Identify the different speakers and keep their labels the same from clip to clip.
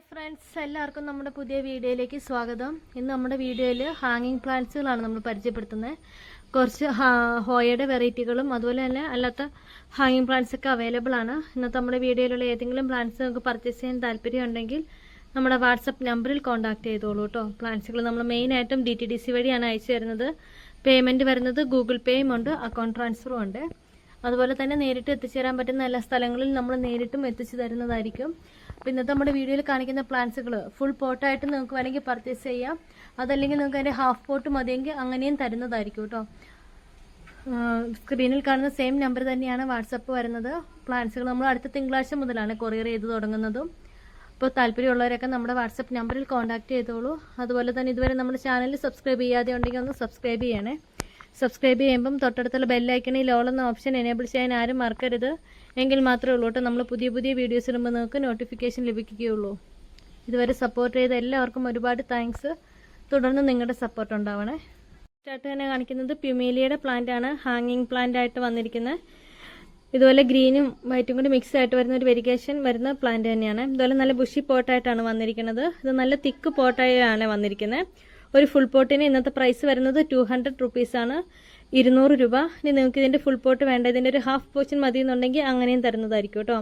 Speaker 1: Hi friends എല്ലാവർക്കും നമ്മുടെ പുതിയ വീഡിയോയിലേക്ക് സ്വാഗതം. ഇന്ന് നമ്മുടെ വീഡിയോയിൽ ഹാങ്ങിങ് പ്ലാന്റ്സുകളാണ് നമ്മൾ പരിചയപ്പെടുത്തുന്നത് കുറച്ച് ഹോയയുടെ വെറൈറ്റികളും അതുപോലെ തന്നെ അല്ലാത്ത ഹാങ്ങിങ് പ്ലാന്റ്സ് ഒക്കെ അവൈലബിൾ ആണ്. ഇന്നത്തെ നമ്മുടെ വീഡിയോയിലുള്ള ഏതെങ്കിലും പ്ലാന്റ്സ് നമുക്ക് പർച്ചേസ് ചെയ്യാൻ താല്പര്യം ഉണ്ടെങ്കിൽ നമ്മുടെ വാട്സപ്പ് നമ്പറിൽ കോൺടാക്ട് ചെയ്തോളൂ കേട്ടോ പ്ലാന്റ്സുകൾ നമ്മൾ മെയിനായിട്ടും ഡി ടി ഡി സി വഴിയാണ് അയച്ചു തരുന്നത്. പേയ്മെന്റ് വരുന്നത് ഗൂഗിൾ പേയും ഉണ്ട് അക്കൗണ്ട് ട്രാൻസ്ഫറും ഉണ്ട്. അതുപോലെ തന്നെ നേരിട്ട് എത്തിച്ചേരാൻ പറ്റുന്ന എല്ലാ സ്ഥലങ്ങളിൽ നമ്മൾ നേരിട്ടും എത്തിച്ചു തരുന്നതായിരിക്കും. ഇന്നത്തെ നമ്മുടെ വീഡിയോയിൽ കാണിക്കുന്ന പ്ലാന്റ്സുകൾ ഫുൾ പോട്ടായിട്ട് നിങ്ങൾക്ക് വേണമെങ്കിൽ പർച്ചേസ് ചെയ്യാം. അതല്ലെങ്കിൽ നിങ്ങൾക്ക് അതിന്റെ ഹാഫ് പോട്ട് മതിയെങ്കിൽ അങ്ങനെയും തരുന്നതായിരിക്കും കേട്ടോ. സ്ക്രീനിൽ കാണുന്ന സെയിം നമ്പർ തന്നെയാണ് വാട്സപ്പ് വരുന്നത്. പ്ലാൻസുകൾ നമ്മൾ അടുത്ത തിങ്കളാഴ്ച മുതലാണ് കൊറിയർ ചെയ്ത് തുടങ്ങുന്നതും. അപ്പോൾ താല്പര്യമുള്ളവരൊക്കെ നമ്മുടെ വാട്സപ്പ് നമ്പറിൽ കോൺടാക്ട് ചെയ്തോളൂ. അതുപോലെ തന്നെ ഇതുവരെ നമ്മുടെ ചാനൽ സബ്സ്ക്രൈബ് ചെയ്യാതെ ഉണ്ടെങ്കിൽ ഒന്ന് സബ്സ്ക്രൈബ് ചെയ്യണേ. സബ്സ്ക്രൈബ് ചെയ്യുമ്പം തൊട്ടടുത്തുള്ള ബെല്ലൈക്കണിൽ എന്ന ഓപ്ഷൻ എനേബിൾ ചെയ്യാൻ ആരും മറക്കരുത്. എങ്കിൽ മാത്രമേ ഉള്ളൂ കേട്ടോ. നമ്മൾ പുതിയ പുതിയ വീഡിയോസ് ഇടുമ്പോൾ നിങ്ങൾക്ക് നോട്ടിഫിക്കേഷൻ ലഭിക്കുകയുള്ളൂ. ഇതുവരെ സപ്പോർട്ട് ചെയ്ത എല്ലാവർക്കും ഒരുപാട് താങ്ക്സ് തുടർന്ന് നിങ്ങളുടെ സപ്പോർട്ട് ഉണ്ടാവണേ. സ്റ്റാർട്ട് തന്നെ കാണിക്കുന്നത് പ്യുമേലിയുടെ പ്ലാന്റ് ആണ്. ഹാങ്ങിങ് പ്ലാന്റ് ആയിട്ട് വന്നിരിക്കുന്നത് ഇതുപോലെ ഗ്രീനും വൈറ്റും കൂടി മിക്സ് ആയിട്ട് വരുന്ന ഒരു വെരിഗേഷൻ വരുന്ന പ്ലാന്റ് തന്നെയാണ്. ഇതുപോലെ നല്ല ബുഷി പോട്ടായിട്ടാണ് വന്നിരിക്കുന്നത്. ഇത് നല്ല തിക്ക് പോട്ടായാണ് വന്നിരിക്കുന്നത് ഒരു ഫുൾ പോട്ടിന് ഇന്നത്തെ പ്രൈസ് വരുന്നത് ടു ഹൺഡ്രഡ് റുപ്പീസാണ് ഇരുന്നൂറ് രൂപ. ഇനി നിങ്ങൾക്ക് ഇതിന്റെ ഫുൾ പോട്ട് വേണ്ട. ഇതിന്റെ ഒരു ഹാഫ് പോർഷൻ മതി എന്നുണ്ടെങ്കിൽ അങ്ങനെയും തരുന്നതായിരിക്കും കേട്ടോ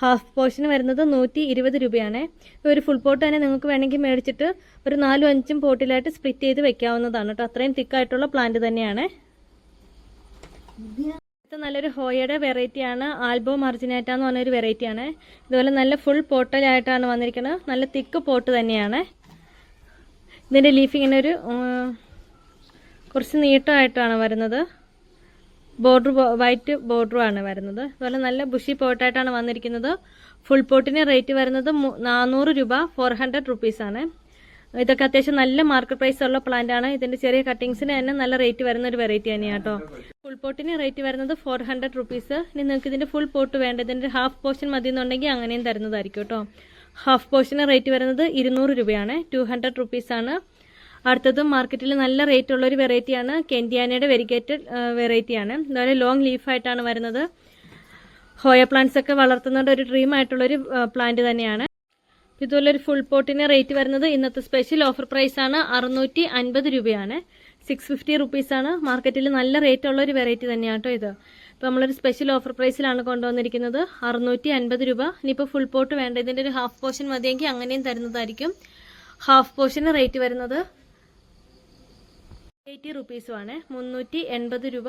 Speaker 1: ഹാഫ് പോർഷന് വരുന്നത് നൂറ്റി ഇരുപത് രൂപയാണ്. ഒരു ഫുൾ പോട്ട് തന്നെ നിങ്ങൾക്ക് വേണമെങ്കിൽ മേടിച്ചിട്ട് ഒരു നാലും അഞ്ചും പോട്ടിലായിട്ട് സ്പ്ലിറ്റ് ചെയ്ത് വെക്കാവുന്നതാണ് കേട്ടോ അത്രയും തിക്കായിട്ടുള്ള പ്ലാന്റ് തന്നെയാണ്. ഇത് നല്ലൊരു ഹോയയുടെ വെറൈറ്റിയാണ് ആൽബോ മർജിനേറ്റ എന്ന് പറഞ്ഞൊരു വെറൈറ്റിയാണ് ഇതുപോലെ നല്ല ഫുൾ പോട്ടലായിട്ടാണ് വന്നിരിക്കുന്നത് നല്ല തിക്ക് പോട്ട് തന്നെയാണ്. ഇതിന്റെ ലീഫ് ഇങ്ങനെ ഒരു കുറച്ച് നീട്ടമായിട്ടാണ് വരുന്നത്. ബോർഡർ വൈറ്റ് ബോർഡറുമാണ് വരുന്നത്. അതുപോലെ നല്ല ബുഷി പോട്ടായിട്ടാണ് വന്നിരിക്കുന്നത്. ഫുൾ പോട്ടിന് റേറ്റ് വരുന്നത് നാനൂറ് രൂപ ഫോർ ഹൺഡ്രഡ് റുപ്പീസാണ് ഇതൊക്കെ അത്യാവശ്യം നല്ല മാർക്കറ്റ് പ്രൈസ് ഉള്ള പ്ലാന്റ് ആണ്. ഇതിന്റെ ചെറിയ കട്ടിങ്സിന് തന്നെ നല്ല റേറ്റ് വരുന്ന ഒരു വെറൈറ്റി തന്നെയാണ് കേട്ടോ ഫുൾ പോട്ടിന് റേറ്റ് വരുന്നത് ഫോർ ഹൺഡ്രഡ് റുപ്പീസ് ഇനി നിങ്ങൾക്ക് ഇതിന്റെ ഫുൾ പോട്ട് വേണ്ട ഇതിന്റെ ഹാഫ് പോർഷൻ മതി എന്നുണ്ടെങ്കിൽ അങ്ങനെയും തരുന്നതായിരിക്കും കേട്ടോ ഹാഫ് പോർഷന് റേറ്റ് വരുന്നത് ഇരുന്നൂറ് രൂപയാണ്. ടു ഹൺഡ്രഡ് റുപ്പീസാണ് അടുത്തത് മാർക്കറ്റിൽ നല്ല റേറ്റ് ഉള്ള ഒരു വെറൈറ്റിയാണ് കെൻഡിയാനയുടെ വെരിഗേറ്റഡ് വെറൈറ്റിയാണ് അതുപോലെ ലോങ് ലീഫായിട്ടാണ് വരുന്നത്. ഹോയ പ്ലാന്റ്സ് ഒക്കെ വളർത്തുന്നതിന്റെ ഒരു ഡ്രീം ആയിട്ടുള്ളൊരു പ്ലാന്റ് തന്നെയാണ്. ഇതുപോലെ ഒരു ഫുൾ പോട്ടിന് റേറ്റ് വരുന്നത് ഇന്നത്തെ സ്പെഷ്യൽ ഓഫർ പ്രൈസ് ആണ് അറുന്നൂറ്റി അൻപത് രൂപയാണ്. സിക്സ് ഫിഫ്റ്റി റുപ്പീസാണ് മാർക്കറ്റിൽ നല്ല റേറ്റ് ഉള്ള ഒരു വെറൈറ്റി തന്നെയാണ് കേട്ടോ ഇത്. ഇപ്പോൾ നമ്മളൊരു സ്പെഷ്യൽ ഓഫർ പ്രൈസിലാണ് കൊണ്ടുവന്നിരിക്കുന്നത്. അറുന്നൂറ്റി അൻപത് രൂപ. ഇനിയിപ്പോൾ ഫുൾ പോട്ട് വേണ്ട. ഇതിന്റെ ഒരു ഹാഫ് പോർഷൻ മതിയെങ്കിൽ അങ്ങനെയും തരുന്നതായിരിക്കും. ഹാഫ് പോർഷന് റേറ്റ് വരുന്നത് എയ്റ്റി റുപ്പീസുമാണ് മുന്നൂറ്റി എൺപത് രൂപ.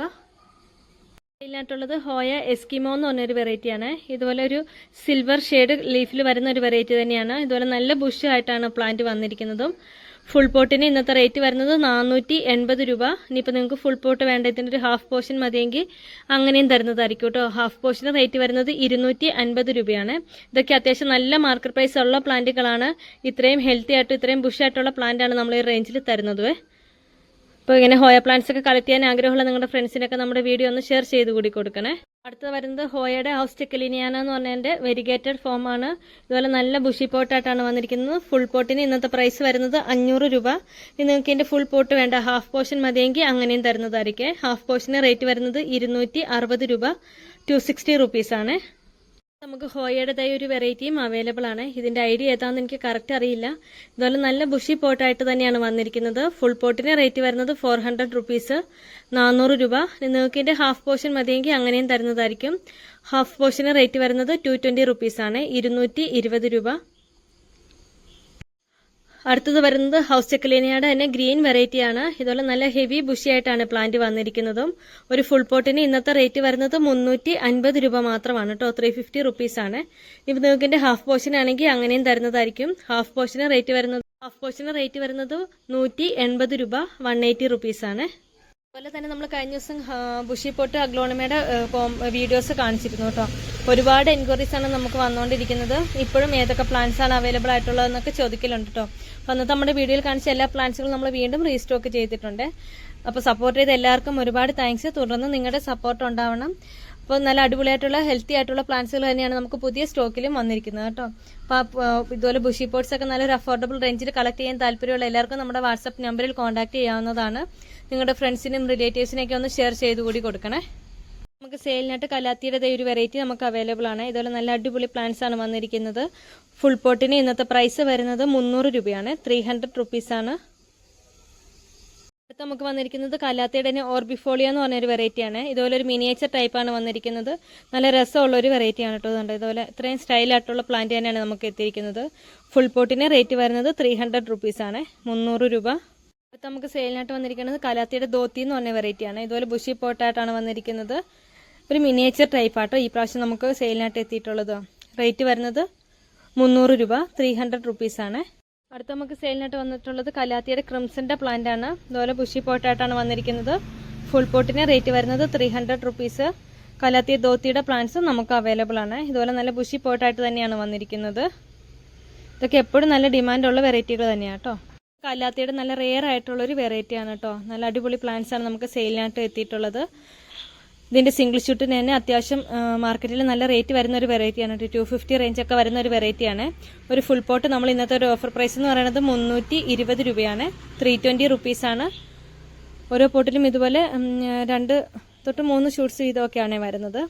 Speaker 1: ഇതിനകത്തുള്ളത് ഹോയ എസ്കിമോ എന്ന് പറഞ്ഞൊരു വെറൈറ്റിയാണ് ഇതുപോലെ ഒരു സിൽവർ ഷെയ്ഡ് ലീഫിൽ വരുന്ന ഒരു വെറൈറ്റി തന്നെയാണ്. ഇതുപോലെ നല്ല ബുഷ് ആയിട്ടാണ് പ്ലാന്റ് വന്നിരിക്കുന്നതും. ഫുൾ പോട്ടിന് ഇന്നത്തെ റേറ്റ് വരുന്നത് നാനൂറ്റി എൺപത് രൂപ. ഇനിയിപ്പോൾ നിങ്ങൾക്ക് ഫുൾ പോട്ട് വേണ്ട ഇതിന്റെ ഒരു ഹാഫ് പോർഷൻ മതിയെങ്കിൽ അങ്ങനെയും തരുന്നതായിരിക്കും കേട്ടോ. ഹാഫ് പോർഷന് റേറ്റ് വരുന്നത് ഇരുന്നൂറ്റി അൻപത് രൂപയാണ്. ഇതൊക്കെ അത്യാവശ്യം നല്ല മാർക്കറ്റ് പ്രൈസ് ഉള്ള പ്ലാന്റുകളാണ് ഇത്രയും ഹെൽത്തി ആയിട്ട് ഇത്രയും ബുഷായിട്ടുള്ള പ്ലാന്റാണ് നമ്മൾ ഈ റേഞ്ചിൽ തരുന്നത്. ഇപ്പോൾ ഇങ്ങനെ ഹോയ പ്ലാന്റ്സ് ഒക്കെ കളക്ട് ചെയ്യാൻ ആഗ്രഹമുള്ള നിങ്ങളുടെ ഫ്രണ്ട്സിനൊക്കെ നമ്മുടെ വീഡിയോ ഒന്ന് ഷെയർ ചെയ്ത് കൂടി കൊടുക്കണേ. അടുത്ത വരുന്നത് ഹോയയുടെ ഹൗസ് ടെക്കലിനിയാന എന്ന് പറഞ്ഞതിന്റെ വെരിഗേറ്റഡ് ഫോം ആണ്. ഇതുപോലെ നല്ല ബുഷി പോട്ടായിട്ടാണ് വന്നിരിക്കുന്നത്. ഫുൾ പോട്ടിന് ഇന്നത്തെ പ്രൈസ് വരുന്നത് അഞ്ഞൂറ് രൂപ. ഇനി നിങ്ങൾക്ക് ഇതിന്റെ ഫുൾ പോട്ട് വേണ്ട. ഹാഫ് പോർഷൻ മതിയെങ്കിൽ അങ്ങനെയും തരുന്നതായിരിക്കും. ഹാഫ് പോർഷന് റേറ്റ് വരുന്നത് ഇരുന്നൂറ്റി രൂപ. ടു സിക്സ്റ്റി റുപ്പീസാണ് നമുക്ക് ഹോയയുടേതായ ഒരു വെറൈറ്റിയും അവൈലബിൾ ആണ്. ഇതിന്റെ ഐഡിയ ഏതാണെന്ന് എനിക്ക് കറക്റ്റ് അറിയില്ല. ഇതുപോലെ നല്ല ബുഷി പോട്ടായിട്ട് തന്നെയാണ് വന്നിരിക്കുന്നത്. ഫുൾ പോട്ടിന് റേറ്റ് വരുന്നത് ഫോർ ഹൺഡ്രഡ് റുപ്പീസ് നാനൂറ് രൂപ. നിങ്ങൾക്ക് ഇതിന്റെ ഹാഫ് പോർഷൻ മതിയെങ്കിൽ അങ്ങനെയും തരുന്നതായിരിക്കും. ഹാഫ് പോർഷന് റേറ്റ് വരുന്നത് ടു ട്വന്റി റുപ്പീസ് ആണ്. ഇരുന്നൂറ്റി ഇരുപത് രൂപ. അടുത്തത് വരുന്നത് ഹൗസ് ചെക്കലേനിയുടെ തന്നെ ഗ്രീൻ വെറൈറ്റി ആണ് ഇതുപോലെ നല്ല ഹെവി ബുഷി ആയിട്ടാണ് പ്ലാന്റ് വന്നിരിക്കുന്നതും. ഒരു ഫുൾ പോട്ടിന് ഇന്നത്തെ റേറ്റ് വരുന്നത് മുന്നൂറ്റി അൻപത് രൂപ മാത്രമാണ് കേട്ടോ. ത്രീ ഫിഫ്റ്റി റുപ്പീസ് ആണ്. ഇപ്പം നിങ്ങൾക്ക് ഹാഫ് പോർഷൻ ആണെങ്കിൽ അങ്ങനെയും തരുന്നതായിരിക്കും. ഹാഫ് പോർഷന് റേറ്റ് വരുന്നത് ഹാഫ് പോർഷന് റേറ്റ് വരുന്നത് നൂറ്റി എൺപത് രൂപ വൺ എയ്റ്റി റുപ്പീസ് ആണ്. അതുപോലെ തന്നെ നമ്മൾ കഴിഞ്ഞ ദിവസം ബുഷി പോട്ട് അഗ്ലോണമയുടെ വീഡിയോസ് കാണിച്ചിരുന്നു കേട്ടോ. ഒരുപാട് എൻക്വയറീസ് ആണ് നമുക്ക് വന്നുകൊണ്ടിരിക്കുന്നത്. ഇപ്പോഴും ഏതൊക്കെ പ്ലാന്റ്സ് ആണ് അവൈലബിൾ ആയിട്ടുള്ളതെന്നൊക്കെ ചോദിക്കലുണ്ട് കേട്ടോ അപ്പോൾ അന്നത്തെ നമ്മുടെ വീഡിയോയിൽ കാണിച്ച എല്ലാ പ്ലാന്റ്സുകളും നമ്മൾ വീണ്ടും റീസ്റ്റോക്ക് ചെയ്തിട്ടുണ്ട്. അപ്പോൾ സപ്പോർട്ട് ചെയ്ത എല്ലാവർക്കും ഒരുപാട് താങ്ക്സ് തുടർന്ന് നിങ്ങളുടെ സപ്പോർട്ട് ഉണ്ടാവണം. അപ്പോൾ നല്ല അടിപൊളിയായിട്ടുള്ള ഹെൽത്തി ആയിട്ടുള്ള പ്ലാന്റ്സുകൾ തന്നെയാണ് നമുക്ക് പുതിയ സ്റ്റോക്കിലും വന്നിരിക്കുന്നത് കേട്ടോ അപ്പോൾ ഇതുപോലെ ബുഷി പോട്ട്സ് ഒക്കെ നല്ലൊരു അഫോർഡബിൾ റേഞ്ചിൽ കളക്ട് ചെയ്യാൻ താല്പര്യമുള്ള എല്ലാവർക്കും നമ്മുടെ വാട്സപ്പ് നമ്പറിൽ കോൺടാക്ട് ചെയ്യാവുന്നതാണ്. നിങ്ങളുടെ ഫ്രണ്ട്സിനും റിലേറ്റീവ്സിനെയൊക്കെ ഒന്ന് ഷെയർ ചെയ്ത് കൂടി കൊടുക്കണേ. നമുക്ക് സെയിലിനായിട്ട് കലാത്തിയുടെ ഒരു വെറൈറ്റി നമുക്ക് അവൈലബിൾ ആണ്. ഇതുപോലെ നല്ല അടിപൊളി പ്ലാന്റ്സ് ആണ് വന്നിരിക്കുന്നത്. ഫുൾ പോട്ടിന് ഇന്നത്തെ പ്രൈസ് വരുന്നത് മുന്നൂറ് രൂപയാണ്. ത്രീ ഹൺഡ്രഡ് റുപ്പീസാണ് അടുത്ത് നമുക്ക് വന്നിരിക്കുന്നത് കലാത്തിയുടെ തന്നെ ഓർബിഫോളിയ എന്ന് പറഞ്ഞൊരു വെറൈറ്റിയാണ് ഇതുപോലെ ഒരു മിനിയേച്ചർ ടൈപ്പാണ് വന്നിരിക്കുന്നത്. നല്ല രസമുള്ള ഒരു വെറൈറ്റിയാണ് കേട്ടോ ഇതുണ്ട്. ഇതുപോലെ ഇത്രയും സ്റ്റൈലായിട്ടുള്ള പ്ലാന്റ് തന്നെയാണ് നമുക്ക് എത്തിയിരിക്കുന്നത്. ഫുൾ പോട്ടിന് റേറ്റ് വരുന്നത് ത്രീ ഹൺഡ്രഡ് റുപ്പീസാണ് മുന്നൂറ് രൂപ. അടുത്ത് നമുക്ക് സെയിലിനായിട്ട് വന്നിരിക്കുന്നത് കലാത്തിയുടെ ദോത്തി എന്ന് പറഞ്ഞ വെറൈറ്റിയാണ് ഇതുപോലെ ബുഷി പോട്ടായിട്ടാണ് വന്നിരിക്കുന്നത്. ഒരു മിനിയേച്ചർ ടൈപ്പാട്ടോ ഈ പ്രാവശ്യം നമുക്ക് സെയിലിനായിട്ട് എത്തിയിട്ടുള്ളത്. റേറ്റ് വരുന്നത് മുന്നൂറ് രൂപ ത്രീ ഹൺഡ്രഡ് റുപ്പീസാണ് അടുത്ത നമുക്ക് സെയിലിനായിട്ട് വന്നിട്ടുള്ളത് കലാത്തിയുടെ ക്രിംസിന്റെ ആണ്. അതുപോലെ ബുഷി പോട്ടായിട്ടാണ് വന്നിരിക്കുന്നത്. ഫുൾ പോട്ടിന് റേറ്റ് വരുന്നത് ത്രീ ഹൺഡ്രഡ് റുപ്പീസ് കലാത്തിയ ധോത്തിയുടെ പ്ലാന്റ്സും നമുക്ക് അവൈലബിൾ ആണ്. ഇതുപോലെ നല്ല ബുഷി പോട്ടായിട്ട് തന്നെയാണ് വന്നിരിക്കുന്നത്. ഇതൊക്കെ എപ്പോഴും നല്ല ഡിമാൻഡുള്ള വെറൈറ്റികൾ തന്നെയാണ് കേട്ടോ കല്ലാത്തിയുടെ നല്ല റെയർ ആയിട്ടുള്ള ഒരു വെറൈറ്റിയാണ് കേട്ടോ നല്ല അടിപൊളി പ്ലാന്റ്സ് ആണ് നമുക്ക് സെയിലിനായിട്ട് എത്തിയിട്ടുള്ളത്. ഇതിന്റെ സിംഗിൾ ഷൂട്ടിന് തന്നെ അത്യാവശ്യം മാർക്കറ്റിൽ നല്ല റേറ്റ് വരുന്ന ഒരു വെറൈറ്റിയാണ് ഒരു ടു ഫിഫ്റ്റി റേഞ്ച് ഒക്കെ വരുന്ന ഒരു വെറൈറ്റിയാണ് ഒരു ഫുൾ പോട്ട് നമ്മൾ ഇന്നത്തെ ഒരു ഓഫർ പ്രൈസ് എന്ന് പറയുന്നത് മുന്നൂറ്റി ഇരുപത് രൂപയാണ് ത്രീ ട്വന്റി റുപ്പീസാണ് ഓരോ പോട്ടിലും ഇതുപോലെ രണ്ട് തൊട്ട് മൂന്ന് ഷൂട്ട്സ് വീതമൊക്കെയാണ് വരുന്നത്.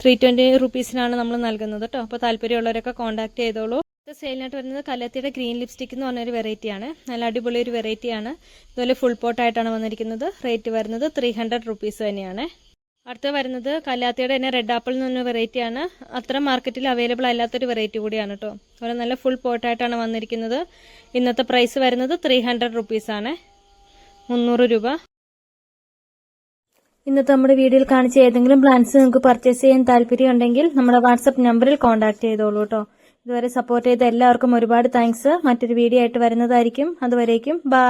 Speaker 1: ത്രീ ട്വന്റി റുപ്പീസിനാണ് നമ്മൾ നൽകുന്നത് കേട്ടോ അപ്പോൾ താല്പര്യമുള്ളവരൊക്കെ കോൺടാക്ട് ചെയ്തോളൂ. ഇത് സെയിലിനായിട്ട് വരുന്നത് കലത്തിയുടെ ഗ്രീൻ ലിപ്സ്റ്റിക് എന്ന് പറഞ്ഞൊരു വെറൈറ്റിയാണ് നല്ല അടിപൊളി ഒരു വെറൈറ്റിയാണ് ഇതുപോലെ ഫുൾ പോട്ടായിട്ടാണ് വന്നിരിക്കുന്നത്. റേറ്റ് വരുന്നത് ത്രീ ഹൺഡ്രഡ് റുപ്പീസ് തന്നെയാണ്. അടുത്ത വരുന്നത് കല്ലാത്തയുടെ തന്നെ റെഡ് ആപ്പിൾ എന്ന് പറഞ്ഞ വെറൈറ്റിയാണ് അത്ര മാർക്കറ്റിൽ അവൈലബിൾ അല്ലാത്തൊരു വെറൈറ്റി കൂടിയാണ് കേട്ടോ അതുപോലെ നല്ല ഫുൾ പോട്ടായിട്ടാണ് വന്നിരിക്കുന്നത്. ഇന്നത്തെ പ്രൈസ് വരുന്നത് ത്രീ ഹൺഡ്രഡ് റുപ്പീസാണ് മുന്നൂറ് രൂപ. ഇന്നത്തെ നമ്മുടെ വീഡിയോയിൽ കാണിച്ച ഏതെങ്കിലും പ്ലാൻസ് നിങ്ങൾക്ക് പർച്ചേസ് ചെയ്യാൻ താല്പര്യം ഉണ്ടെങ്കിൽ നമ്മുടെ വാട്സപ്പ് നമ്പറിൽ കോൺടാക്ട് ചെയ്തോളൂ കേട്ടോ ഇതുവരെ സപ്പോർട്ട് ചെയ്ത എല്ലാവർക്കും ഒരുപാട് താങ്ക്സ് മറ്റൊരു വീഡിയോ ആയിട്ട് വരുന്നതായിരിക്കും. അതുവരേക്കും ബൈ